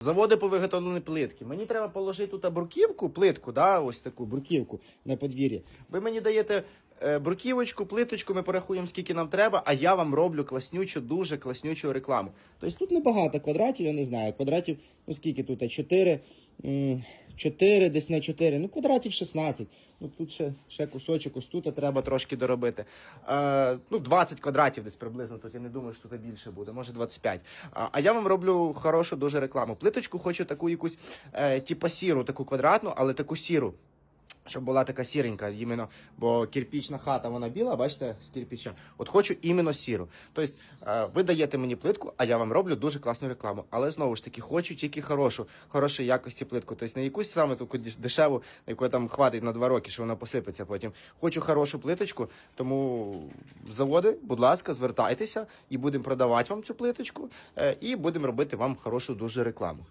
Заводи по виготовленні плитки. Мені треба положити тут бруківку, плитку, да, ось таку бруківку на подвір'ї. Ви мені даєте е, бруківочку, плиточку, ми порахуємо, скільки нам треба, а я вам роблю класнючу, дуже класнючу рекламу. Тобто тут небагато квадратів, я не знаю. Квадратів, ну скільки тут? 4, 4 десь на 4, ну квадратів 16. Ну тут ще, ще кусочок, ось тут треба трошки доробити. Е, ну 20 квадратів десь приблизно тут, я не думаю, що тут більше буде, може 25. А, а я вам роблю хорошу дуже рекламу. Плиточку хочу таку якусь, е, типа сіру, таку квадратну, але таку сіру. Щоб була така сіренька, іменно, бо кирпічна хата, вона біла, бачите, з кирпича. От хочу іменно сіру. Тобто, е, ви даєте мені плитку, а я вам роблю дуже класну рекламу. Але знову ж таки, хочу тільки хорошу, хорошої якості плитку. Тобто не якусь саме таку дешеву, яку там хватить на два роки, що вона посипеться потім. Хочу хорошу плиточку, тому заводи, будь ласка, звертайтеся і будемо продавати вам цю плиточку, е, і будемо робити вам хорошу дуже рекламу.